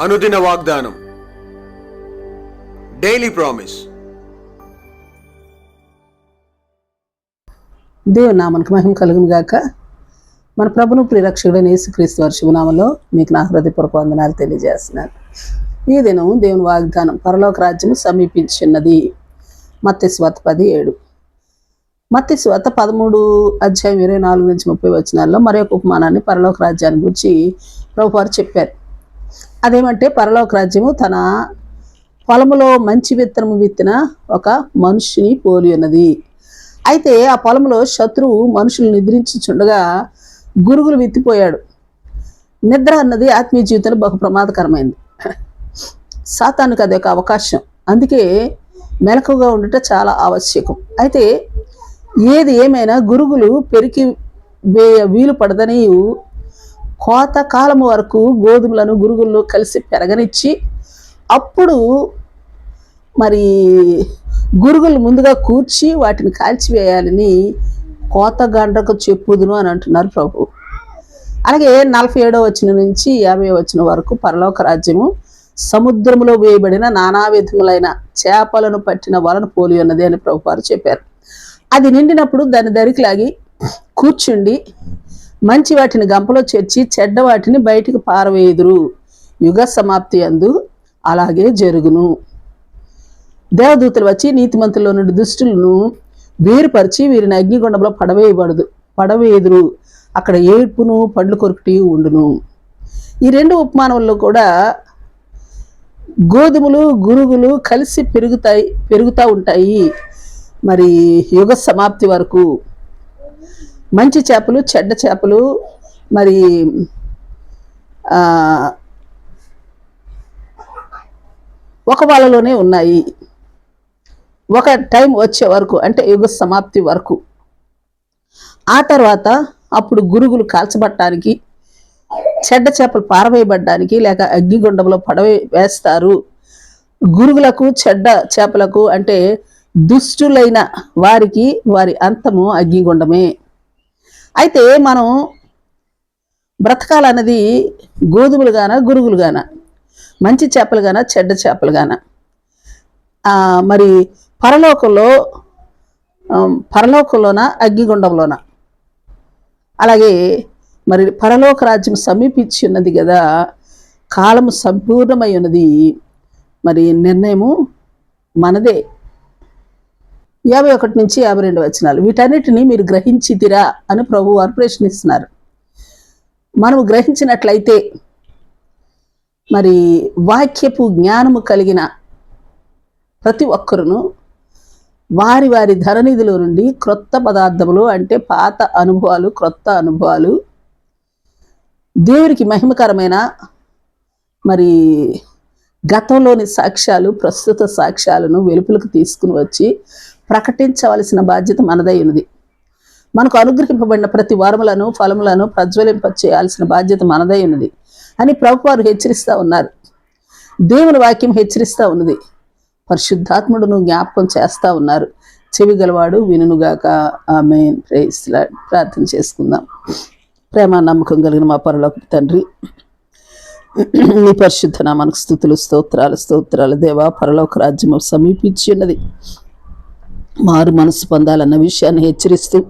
అనుదిన వాగ్దానం. Daily promise దేవుని నామనికి మహిమ కలుగును గాక. మన ప్రభును ప్రిరక్షకుడైన యేసుక్రీస్తు వారి శుభనామంలో మీకు నా హృదయపూర్వక వందనాలు తెలియజేస్తున్నాను. ఈ దినం దేవుని వాగ్దానం పరలోక రాజ్యం సమీపించినది. మత్స్వత పది ఏడు మత్స్వత పదమూడు అధ్యాయం ఇరవై నాలుగు నుంచి ముప్పై వచనాల్లో మరొక ఉపమానాన్ని పరలోక రాజ్యాన్ని గురించి ప్రభువారు చెప్పారు. అదేమంటే పరలోక రాజ్యము తన పొలములో మంచి విత్తనము విత్తిన ఒక మనుషుని పోలి ఉన్నది. అయితే ఆ పొలంలో శత్రువు మనుషులు నిద్రించుచుండగా గురుగులు విత్తిపోయాడు. నిద్ర అన్నది ఆత్మీయ జీవితంలో బహు ప్రమాదకరమైంది. సాతానికి అది ఒక అవకాశం. అందుకే మెలకుగా ఉండట చాలా ఆవశ్యకం. అయితే ఏది ఏమైనా గురుగులు పెరికి వేయ వీలు పడదని కోత కాలం వరకు గోధుమలను గురుగుల్లో కలిసి పెరగనిచ్చి అప్పుడు మరి గురుగులు ముందుగా కూర్చి వాటిని కాల్చివేయాలని కోత గండ్రకు చెప్పుదును అని అంటున్నారు ప్రభు. అలాగే నలభై ఏడో వచ్చిన నుంచి యాభై వచ్చిన వరకు పరలోక రాజ్యము సముద్రములో వేయబడిన నానా విధములైన చేపలను పట్టిన వలను పోలి ఉన్నది అని ప్రభు వారు చెప్పారు. అది నిండినప్పుడు దాని దరికి లాగి కూర్చుండి మంచి వాటిని గంపలో చేర్చి చెడ్డ వాటిని బయటికి పారవేయుదురు. యుగ సమాప్తి అందు అలాగే జరుగును. దేవదూతలు వచ్చి నీతిమంతుల్లో నుండి దుష్టులను వేరుపరిచి వీరిని అగ్నిగుండంలో పడవేయబడదు పడవేయుదురు. అక్కడ ఏడ్పును పండ్లు కొరుకుటి ఉండును. ఈ రెండు ఉపమానంలో కూడా గోధుమలు గురుగులు కలిసి పెరుగుతాయి పెరుగుతూ ఉంటాయి. మరి యుగ సమాప్తి వరకు మంచి చేపలు చెడ్డ చేపలు మరి ఒక వాళ్ళలోనే ఉన్నాయి. ఒక టైం వచ్చే వరకు అంటే యుగ సమాప్తి వరకు. ఆ తర్వాత అప్పుడు గురుగులు కాల్చబట్టడానికి చెడ్డ చేపలు పారవేయబడ్డానికి లేక అగ్నిగుండంలో పడవే వేస్తారు. గురుగులకు చెడ్డ చేపలకు అంటే దుష్టులైన వారికి వారి అంతము అగ్నిగుండమే. అయితే మనం బ్రతకాలన్నది గోధుమలు గాన గురుగులు గాన మంచి చేపలు గాన చెడ్డ చేపలు గాన మరి పరలోకంలో పరలోకంలోన అగ్నిగుండంలోన? అలాగే మరి పరలోక రాజ్యం సమీపించి ఉన్నది కదా కాలము సంపూర్ణమై ఉన్నది. మరి నిర్ణయము మనదే. యాభై ఒకటి నుంచి యాభై రెండు వచనాలు. వీటన్నిటిని మీరు గ్రహించితిరా అని ప్రభు వారు ప్రశ్నిస్తున్నారు. మనము గ్రహించినట్లయితే మరి వాక్యపు జ్ఞానము కలిగిన ప్రతి ఒక్కరును వారి వారి ధరనిధిలో నుండి క్రొత్త పదార్థములు అంటే పాత అనుభవాలు క్రొత్త అనుభవాలు దేవునికి మహిమకరమైన మరి గతంలోని సాక్ష్యాలు ప్రస్తుత సాక్ష్యాలను వెలుపులకు తీసుకుని వచ్చి ప్రకటించవలసిన బాధ్యత మనదై ఉన్నది. మనకు అనుగ్రహింపబడిన ప్రతి వరములను ఫలములను ప్రజ్వలింప చేయాల్సిన బాధ్యత మనదై ఉన్నది అని ప్రభువారు హెచ్చరిస్తూ ఉన్నారు. దేవుని వాక్యం హెచ్చరిస్తూ ఉన్నది. పరిశుద్ధాత్ముడును జ్ఞాపకం చేస్తూ ఉన్నారు. చెవి గలవాడు వినుగాక ఆమె ప్రార్థన చేసుకుందాం. ప్రేమ నమ్మకం కలిగిన మా పరలోక తండ్రి నీ పరిశుద్ధ నామానికి స్థుతులు స్తోత్రాలు స్తోత్రాలు దేవా పరలోక రాజ్యము సమీపించి ఉన్నది. మారు మనసు పొందాలన్న విషయాన్ని హెచ్చరిస్తూ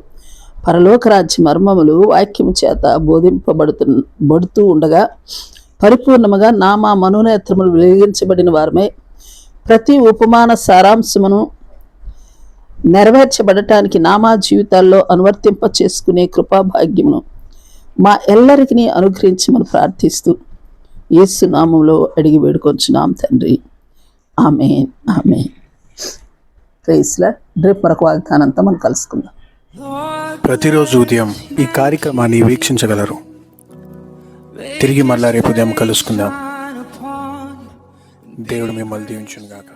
పరలోక రాజ్య మర్మములు వాక్యం చేత బోధింపబడుతు బడుతూ ఉండగా పరిపూర్ణముగా నామా మనోనేత్రములు వెలిగించబడిన వారమే ప్రతి ఉపమాన సారాంశమును నెరవేర్చబడటానికి నామా జీవితాల్లో అనువర్తింప చేసుకునే కృపాభాగ్యమును మా ఎల్లరికి అనుగ్రహించమని ప్రార్థిస్తూ యేసు నామంలో అడిగి వేడుకొంచున్నాం తండ్రి. ఆమె ఆమె క్రైస్ల రేపు మరొక వాగ్దానంతో మనం కలుసుకుందాం. ప్రతిరోజు ఉదయం ఈ కార్యక్రమాన్ని వీక్షించగలరు. తిరిగి మళ్ళా రేపు ఉదయం కలుసుకుందాం. దేవుడు మిమ్మల్ని దీవించును గాక